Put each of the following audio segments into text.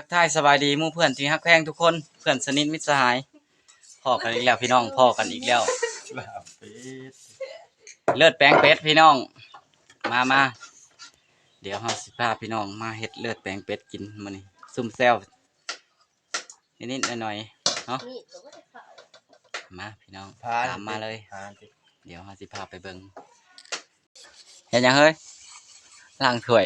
ทักทายสบายดีมู่เพื่อนที่ฮักแพงทุกคนเพื่อนสนิทมิตรสหายพ่อกันอีกแล้วพี่น้องพ่อกันอีกแล้วลาบเป็ดเลือดแป้งเป็ดพี่น้อง มามาเดี๋ยวเฮาสิพาพี่น้องมาเฮ็ดเลือดแป้งเป็ดกินมื้อนี้ซุ่มแซวนิดๆหน่อยๆเนาะมาพี่น้องพาตามมาเลยพาสิเดี๋ยวเฮาสิพาไปเบิ่งเฮ็ดหยังเฮ้ยล้างถ้วย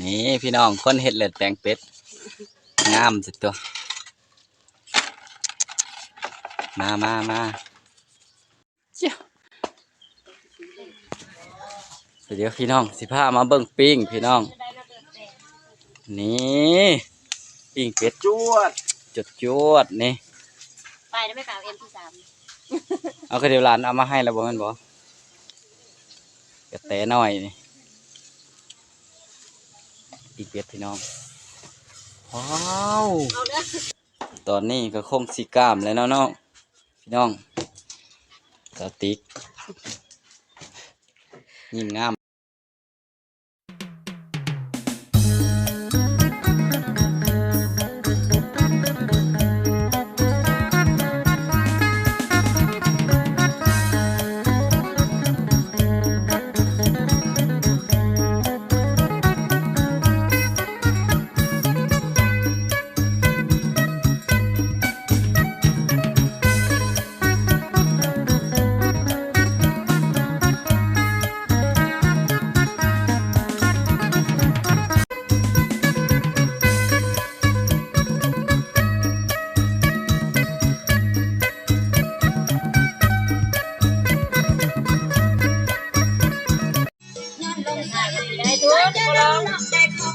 นี่พี่น้องคนเฮ็ดเลือดแปลงเป็ด งามสุดตัว มามามาเจ้าเดี๋ยวพี่น้องสิพามาเบิ่งปิ้งพี่น้องได้มาเกิดแต่นี่ปิ้งเป็ดจวดจดจวดนี่ ไปแล้วไม่กล่าวเอ็มที่สามเอาคือเดี๋ยวหลานเอามาให้แล้วบ่แม่นบ่ กระแตน้อยนี่ปีกเป็ดพี่น้อง ว้าว ตอนนี้ก็คงสีกล้ามแล้วเนาะน้องพี่น้องสติ๊ก